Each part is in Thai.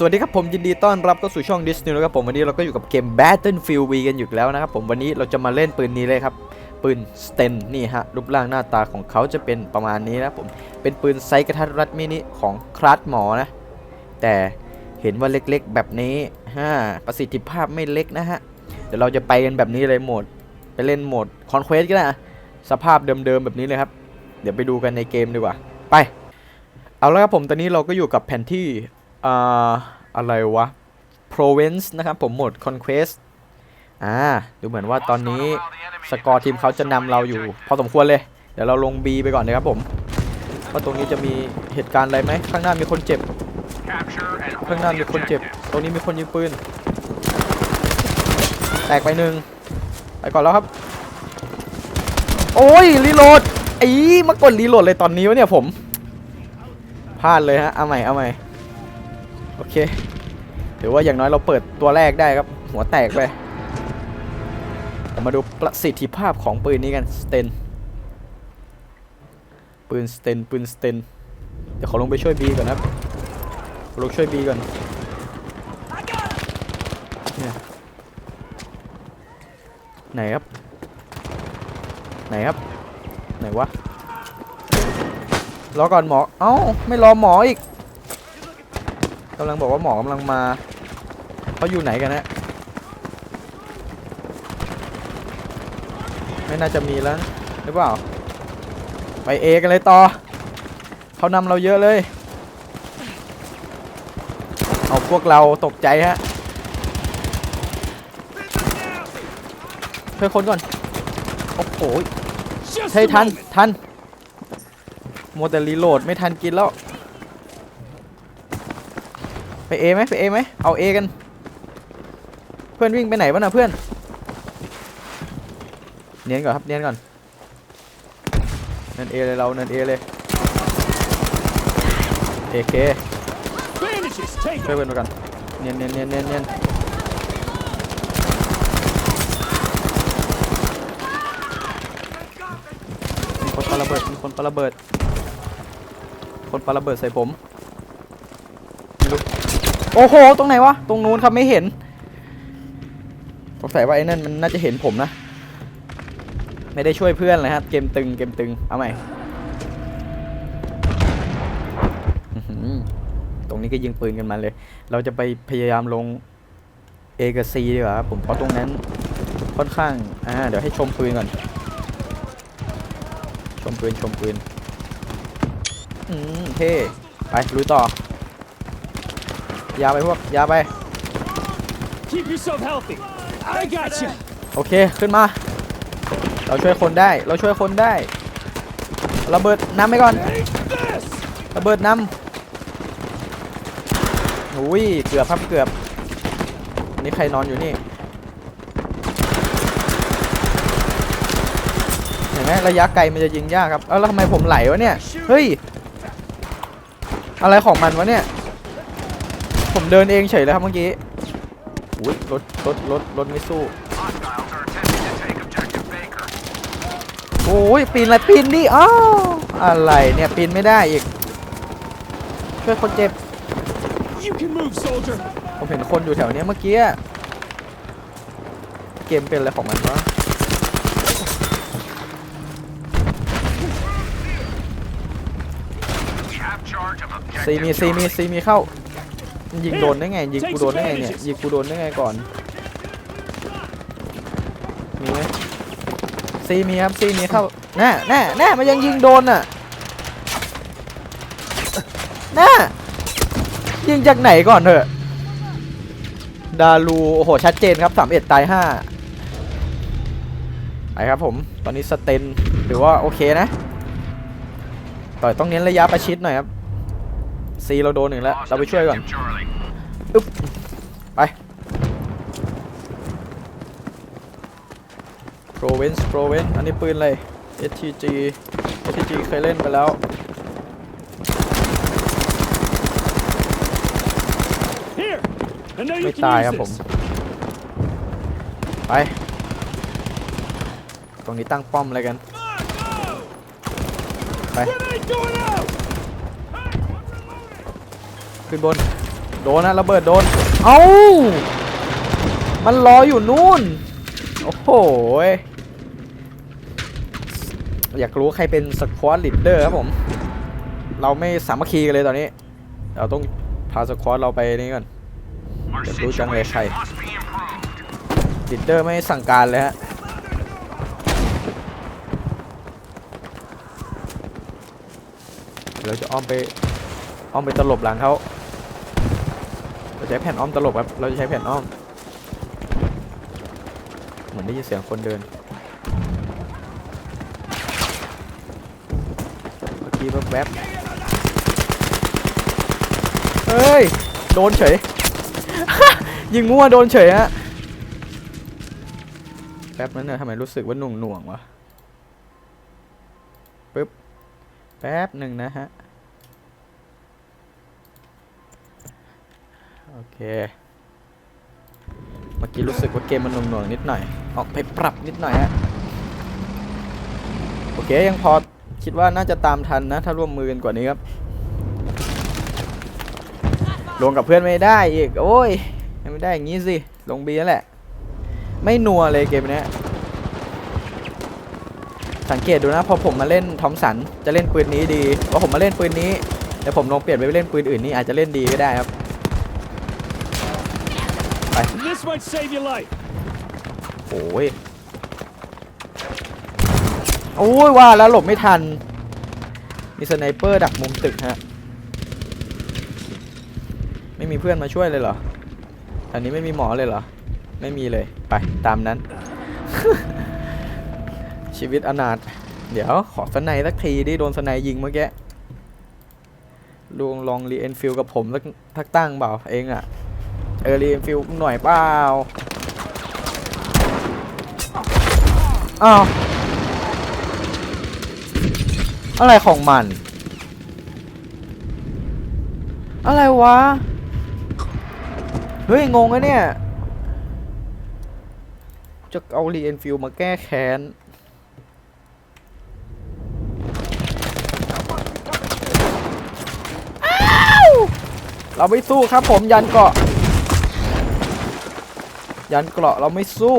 สวัสดีครับผมยินดีต้อนรับเข้าสู่ช่อง Disney นะครับผมวันนี้เราก็อยู่กับเกม Battlefield V กันอยู่แล้วนะครับผมวันนี้เราจะมาเล่นปืนนี้เลยครับ ปืน Sten นี่ฮะรูปร่างหน้าตาของเขาจะเป็นประมาณนี้นะผมเป็นปืนไซส์กระทัดรัดมินิของคลาสหมอนะ แต่เห็นว่าเล็กๆ แบบนี้ฮะประสิทธิภาพไม่เล็กนะฮะเดี๋ยวเราจะไปกันแบบนี้เลยโหมด ไปเล่นโหมด Conquest ก็ได้นะสภาพเดิมๆแบบนี้เลยครับ เดี๋ยวไปดูกันในเกมดีกว่า ไป เอาละครับผมตอนนี้เราก็อยู่กับแผนที่ อ่าอะไรวะ Provence นะครับผมหมด Conquest อ่าดูเหมือนว่าตอนนี้สกอร์ทีมเขาจะนำเราอยู่ พอสมควรเลย เดี๋ยวเราลง B ไปก่อนนะครับผมว่าตรงนี้จะมีเหตุการณ์อะไรไหมข้างหน้ามีคนเจ็บ ข้างหน้ามีคนเจ็บ ตรงนี้มีคนยิงปืน แตกไปหนึ่งไปก่อนแล้วครับ โอ้ยรีโหลดอ้มากดรีโหลดเลยตอนนี้วะเนี่ยผม พลาดเลยฮะ เอาใหม่ เอาใหม่ เคถือว่าอย่างน้อยเราเปิดตัวแรกได้ครับ หัวแตกไป มาดูประสิทธิภาพของปืนนี้กันสเตนปืนสเตนปืนสเตนเดี๋ยวขอลงไปช่วยบีก่อนนะครับลงช่วยบีก่อนเนี่ยไหนครับ ไหนครับ ไหนวะรอก่อนหมอ เอ้า ไม่รอหมออีก กำลังบอกว่าหมอกำลังมาเขาอยู่ไหนกันนะไม่น่าจะมีแล้ว หรือเปล่า ไปเอกันเลยต่อ เขานำเราเยอะเลย เอาพวกเราตกใจฮะช่วยคนก่อน โอ้โหเฮ้ย a ทัน ทันโมัวแต่รีโหลดไม่ทันกินแล้ว ไปเอไหมไปเอไหมเอาเอกัน เพื่อนวิ่งไปไหนวะน่ะเพื่อน เนียนก่อนครับเนียนก่อนเนินเอเลยเราเนินเอเลยเอเคช่วยเพื่อนไปก่อนเนียนเนียนเนียนเนียนเนียนมีคนปาระเบิดมีคนปาระเบิด คนปาระเบิดใส่ผม โอ้โห ตรงไหนวะ ตรงนู้นครับไม่เห็น สงสัยว่าไอ้นั่นมันน่าจะเห็นผมนะ ไม่ได้ช่วยเพื่อนเลยครับ เกมตึง เกมตึง เอาใหม่ ตรงนี้ก็ยิงปืนกันมาเลย เราจะไปพยายามลงเอกับซีดีกว่าผมเพราะตรงนั้นค่อนข้าง อ่า เดี๋ยวให้ชมปืนก่อน ชมปืน ชมปืน อืม เท่ ไปลุยต่อ ยาไปพวกยาไป Keep yourself healthy. I got you. โอเคขึ้นมา เราช่วยคนได้ เราช่วยคนได้ ระเบิดน้ำไปก่อน Take this. ระเบิดน้ำอุ้ยเกือบครับเกือบ นี่ใครนอนอยู่นี่ เห็นไหมระยะไกลมันจะยิงยากครับ เอ้าแล้วทำไมผมไหลวะเนี่ย เฮ้ย อะไรของมันวะเนี่ย ผมเดินเองเฉยเลยครับเมื่อกี้อุ้ยรถรถรถรถไม่สู้ โอ้ยปีนอะไรปีนดิอ้าวอะไรเนี่ยปีนไม่ได้อีก ช่วยคนเจ็บ You can move, soldier. ผมเห็นคนอยู่แถวเนี้ยเมื่อกี้อะเกมเป็นอะไรของมันวะซีมีซีมีซีมีเข้ามัน ยิงโดนได้ไง ยิงกูโดนได้ไงเนี่ย ยิงกูโดนได้ไงก่อน มีไหมซีมีครับซีมีเข้าแน่แน่แน่มันยังยิงโดนอะแน่ยิงจากไหนก่อนเถอะ ดารูโอ้โห ชัดเจนครับ31ตาย5ไปครับผม ตอนนี้สเตนหรือว่าโอเคนะ ต่อยต้องเน้นระยะประชิดหน่อยครับ ซีเราโดนหนึ่งแล้ว เราไปช่วยก่อนอึ๊บไปโปรเวนส์โปรเวนอันนี้ปืนเลย STG STG เคยเล่นไปแล้ว Here. I know you ไม่ can ตาย use ครับผม this. ไป ตรงนี้ตั้งป้อมอะไรกัน ไป Grenade going out. ขึ้นบน โดนนะระเบิดโดน เอ้า มันรออยู่นู่น โอ้โหยอยากรู้ใครเป็นสควอตลีดเดอร์ครับผม เราไม่สามัคคีกันเลยตอนนี้ เราต้องพาสควอตเราไปนี่ก่อน Our Để cứu cho người situation thầy. must be improved. ลีดเดอร์ไม่สั่งการเลยฮะเราจะอ้อมไปอ้อมไปตลบหลังเขา ใช้แผ่นอ้อมตลบครับ เราจะใช้แผ่นอ้อม เหมือนได้ยินเสียงคนเดิน เมื่อกี้แวบเฮ้ย โดนเฉย ยิงมั่วโดนเฉยฮะ แป๊บนั้นเนะทำไมรู้สึกว่าหน่วงหน่วงๆวะปึ๊บ แป๊บหนึ่งนะฮะ โอเค เมื่อกี้รู้สึกว่าเกมมันหน่วงๆนิดหน่อย ออกไปปรับนิดหน่อยฮะ โอเคยังพอคิดว่าน่าจะตามทันนะ ถ้าร่วมมือกันกว่านี้ครับลงกับเพื่อนไม่ได้อีก โอ้ยไม่ได้อย่างงี้สิ ลงบีนั่นแหละ ไม่นัวเลยเกมนี้สังเกตดูนะพอผมมาเล่นทอมสันจะเล่นปืนนี้ดีพอผมมาเล่นปืนนี้แต่ผมลองเปลี่ยนไปเล่นปืนอื่นนี่อาจจะเล่นดีก็ได้ครับ This might save your life. โอ้ยโอ้ยว่าแล้วหลบไม่ทัน มีสไนเปอร์ดักมุมตึกฮะ ไม่มีเพื่อนมาช่วยเลยเหรออันนี้ไม่มีหมอเลยเหรอ ไม่มีเลย ไปตามนั้น ชีวิตอนาถ เดี๋ยวขอสไนสักทีดิโดนสไนยิงเมื่อกี้ลองลองรีเอนฟิลกับผมสักทักตั้งเปล่าเองอะ เออรีเอนฟิลหน่อยเปล่าอ้าวอะไรของมัน อะไรวะ เฮ้ย งงอะเนี่ย จะเอารีเอนฟิลมาแก้แค้น เราไม่สู้ครับผมยันเกาะ ยันเกราะเราไม่สู้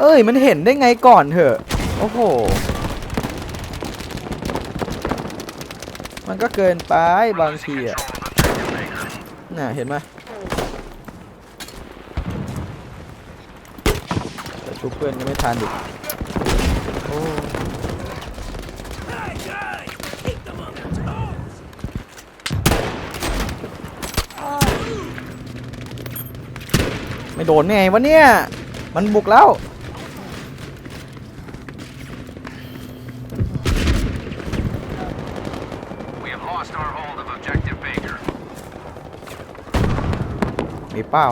เอ้ย มันเห็นได้ไงก่อนเถอะ โอ้โห มันก็เกินไปบางทีอะ น่ะ เห็นไหมแต่ชุบเพื่อนก็ไม่ทันดิโอ้ ไม่โดนไงวะเนี่ย มันบุกแล้ว We have lost our hold of objective Baker. มีเป้า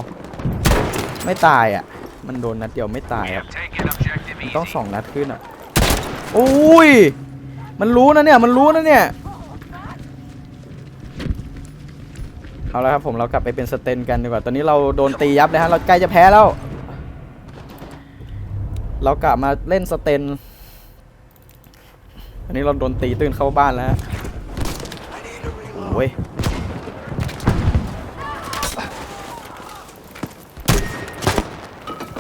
ไม่ตายอะ มันโดนนัดเดียวไม่ตาย We ครับ have taken objective มันต้อง easy. สองนัดขึ้นอะ อุ้ย มันรู้นะเนี่ยมันรู้นะเนี่ยเอาละครับผมเรากลับไปเป็นสเตนกันดีกว่าตอนนี้เราโดนตียับเลยฮะเราใกล้จะแพ้แล้ว เรากลับมาเล่นสเตนอันนี้เราโดนตีตื่นเข้าบ้านแล้วฮะโอ้ย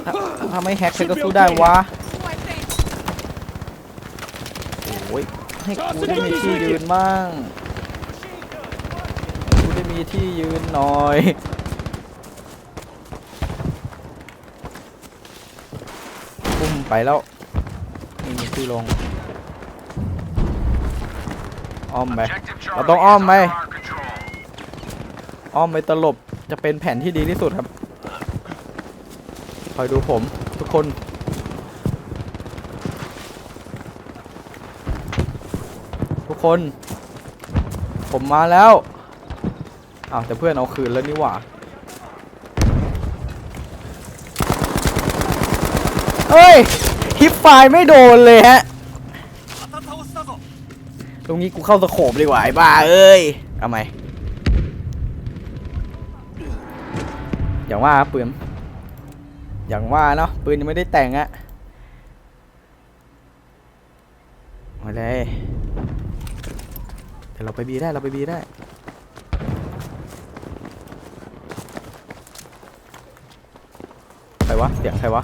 ถ้าถ้าไมแฮกใครก็สู้ได้วะโอ้ย ให้กูได้มีที่ยืนบ้างกูได้มีที่ยืนหน่อยปุ้มไปแล้วไม่มีที่ลงอ้อมไป Objective Charlie Mà tao is ôm under mày. our control. อ้อมไปตลบจะเป็นแผนที่ดีที่สุดครับคอยดูผมทุกคน ทุก คน ผมมาแล้วอ้าวแต่เพื่อนเอาคืนแล้วนี่หว่าเฮ้ยฮิปไฟล์ไม่โดนเลยฮะตรงนี้กูเข้าสโคบดีกว่าไอ้บ้าเอ้ยเอาไหมอย่างว่าปืนอย่างว่าเนาะปืนยังไม่ได้แต่งอะมาเลย แต่เราไปบีได้เราไปบีได้ใครวะเสียงใครวะ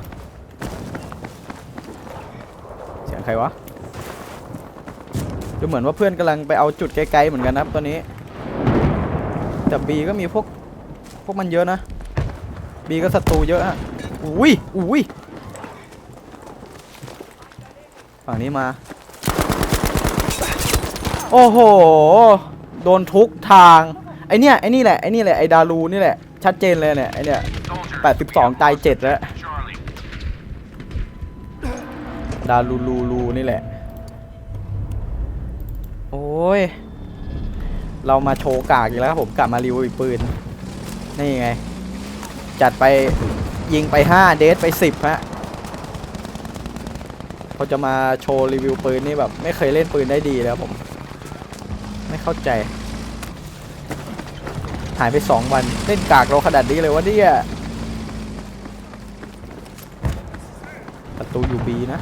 เสียงใครวะดูเหมือนว่าเพื่อนกำลังไปเอาจุดไกลๆเหมือนกันนะครับตอนนี้ แต่บีก็มีพวกพวกมันเยอะนะบีก็ศัตรูเยอะฮะอุ้ยอุ้ยฝั่งนี้มา โอ้โห โดนทุกทาง ไอเนี้ยไอนี่แหละ ไอนี่แหละ ไอดารูนี่แหละ ชัดเจนเลยเนี่ย ไอเนี่ย Soldier, 82ตาย7แล้ว ดาลูลูลูนี่แหละ โอ้ย เรามาโชว์กากอีกแล้วครับผม กลับมารีวิวปืน นี่ไง จัดไปยิงไป5เดทไป10ฮะเขาจะมาโชว์รีวิวปืนนี่แบบไม่เคยเล่นปืนได้ดีแล้วผม เข้าใจ หายไป2วันเล่นกากเราขนาดนี้เลยวะเนี่ยประตูอยู่บีนะ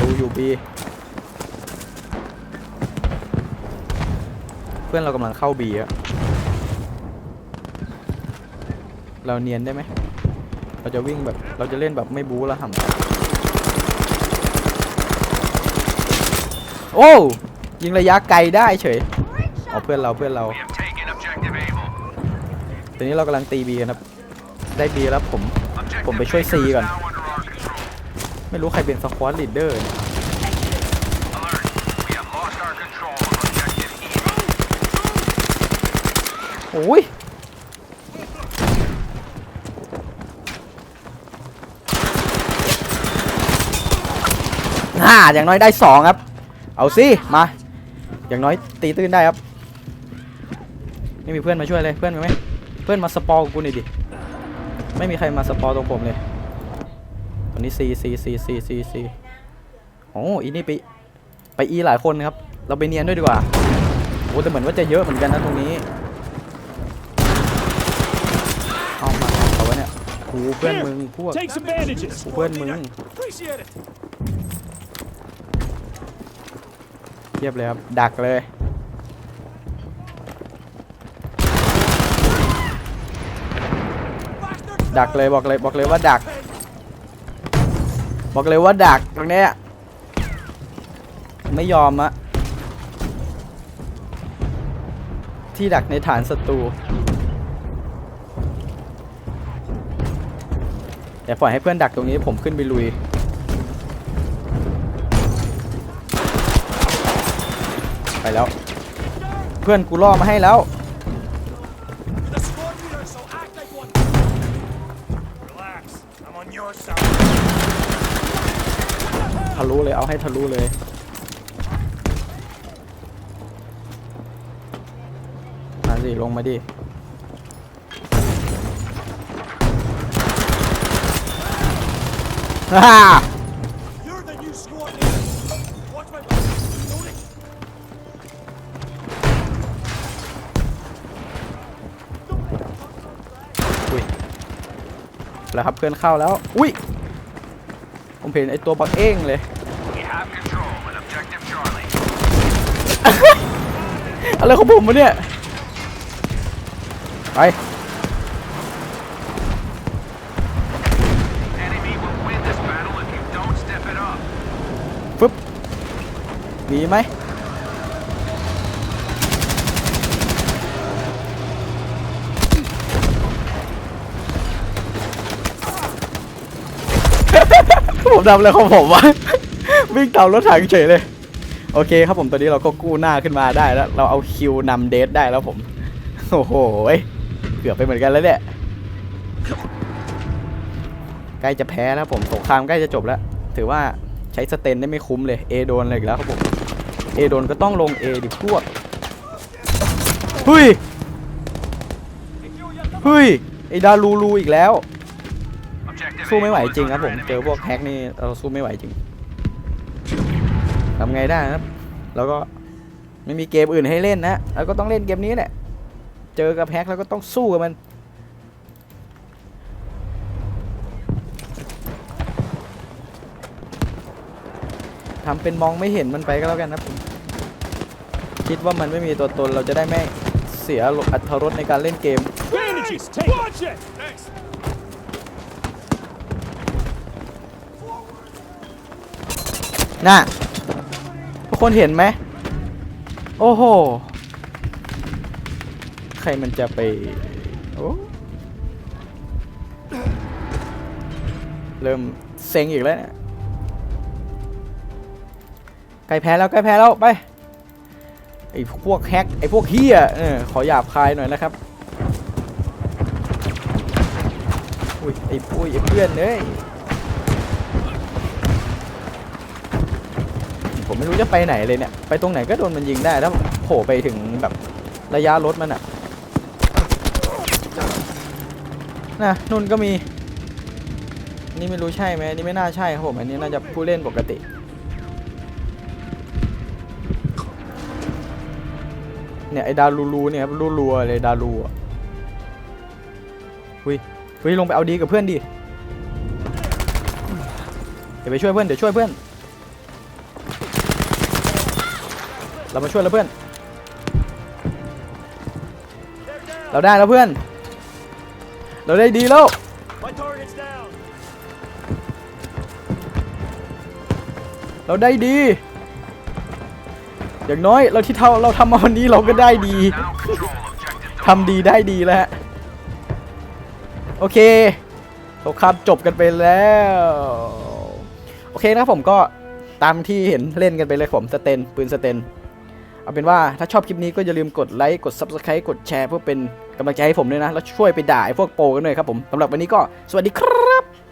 ดูอยู่บีเพื่อนเรากำลังเข้าบีอะเราเนียนได้ไหมเราจะวิ่งแบบเราจะเล่นแบบไม่บู๊แล้วห่ำ โอ้ยิงระยะไกลได้เฉยเอาเพื่อนเราเพื่อนเรา We have taken objective Able. ตอนนี้เรากำลังตีบีกันครับ ได้บีแล้วผม Objective ผมไปช่วย Baker C is ก่อน now under our control. ไม่รู้ใครเป็นสควอตลีดเดอร์ Alert. We have lost our control of objective Able. โอ้ยห้าอย่างน้อยได้สองครับ เอาสิมา อย่างน้อยตีตื้นได้ครับ ไม่มีเพื่อนมาช่วยเลยเพื่อนมีไหมเพื่อนมาสปอร์กูหน่อยดิ ไม่มีใครมาสปอร์ตรงผมเลยตอนนี้ซีซีซีซีซีซีโอ้อีนี่ไปไปอีหลายคนนะครับ เราไปเนียนด้วยดีกว่าโอ้แต่เหมือนว่าจะเยอะเหมือนกันนะตรงนี้เอามาเอาไว้เนี่ยโอ้เพื่อนมึงพวก Take some bandages. เพื่อนมึง ทียบเลยครับ ดักเลย ดักเลยบอกเลยบอกเลยว่าดัก บอกเลยว่าดักตรงเนี้ยไม่ยอมอะที่ดักในฐานศัตรูอย่ปล่อยให้เพื่อนดักตรงนี้ผมขึ้นไปลุย ไปแล้ว เพื่อนกูล่อมาให้แล้ว The squad leader, so act like one. Relax. I'm on your side. ทะลุเลยเอาให้ทะลุเลยมาสิลงมาดิฮ่า แล้วครับเพื่อนเข้าแล้ว อุ้ย ผมเห็นไอตัวบักเอ้งเลย We have control of objective Charlie. อะไรของผมวะเนี่ย ไป Enemy will win this battle if you don't step it up. ฟึบมีไหม ผมทำอะไรของผมวะ วิ่งตามรถถังเฉยเลย โอเคครับผมตอนนี้เราก็กู้หน้าขึ้นมาได้แล้ว เราเอาคิวนำเดทได้แล้วผม โอ้โหเกือบไปเหมือนกันแล้วเนี่ยใกล้จะแพ้แล้วผมสงครามใกล้จะจบแล้ว ถือว่าใช้สเตนได้ไม่คุ้มเลยเอโดนเลยอีกแล้วครับผมเอโดนก็ต้องลงเอดิพวกเฮ้ยเฮ้ยไอดาลูลูอีกแล้ว สู้ไม่ไหวจริงครับผม เจอพวกแฮกนี่เราสู้ไม่ไหวจริงทำไงได้ครับ แล้วก็ไม่มีเกมอื่นให้เล่นนะ แล้วก็ต้องเล่นเกมนี้แหละ เจอกับแฮกแล้วก็ต้องสู้กับมัน ทำเป็นมองไม่เห็นมันไปก็แล้วกันนะผมคิดว่ามันไม่มีตัวตนเราจะได้ไม่เสียอัตรสในการเล่นเกม น่ะทุกคนเห็นไหม โอ้โห ใครมันจะไป โอ้เริ่มเซ็งอีกแล้วเนี่ยใกล้แพ้แล้วใกล้แพ้แล้วไปไอ้พวกแฮกไอ้พวกเฮียเออขอหยาบคายหน่อยนะครับอุ้ยไอ้ปุ้ยไอ้เพื่อนเอ้ย ผม ไม่รู้จะไปไหนเลยเนี่ย ไปตรงไหนก็โดนมันยิงได้ถ้าโผล่ไปถึงแบบระยะรถมันอะนะนุ่นก็มี นี่ไม่รู้ใช่ไหมนี่ไม่น่าใช่ครับผมอันนี้น่าจะผู้เล่นปกติเนี่ยไอ้ดารูรูเนี่ยครับรูรัวๆเลยดารูอะหุยหุยลงไปเอาดีกับเพื่อนดิเดี๋ยวไปช่วยเพื่อนเดี๋ยวช่วยเพื่อน เรามาช่วยแล้วเพื่อน เราได้แล้วเพื่อน เราได้ดีแล้ว My target's down. เราได้ดี อย่างน้อยเราที่เท่าเราทำมาวันนี้เราก็ได้ดี Now control objective ทำดีได้ดีแล้วฮะโอเคสงครามจบกันไปแล้ว โอเคนะครับผมก็ตามที่เห็นเล่นกันไปเลยผมสเตนปืนสเตน เอาเป็นว่าถ้าชอบคลิปนี้ก็อย่าลืมกดไลค์ กด Subscribe กดแชร์เพื่อเป็นกำลังใจให้ผมด้วยนะ แล้วช่วยไปด่าไอ้พวกโปกันหน่อยครับผมสำหรับวันนี้ก็สวัสดีครับ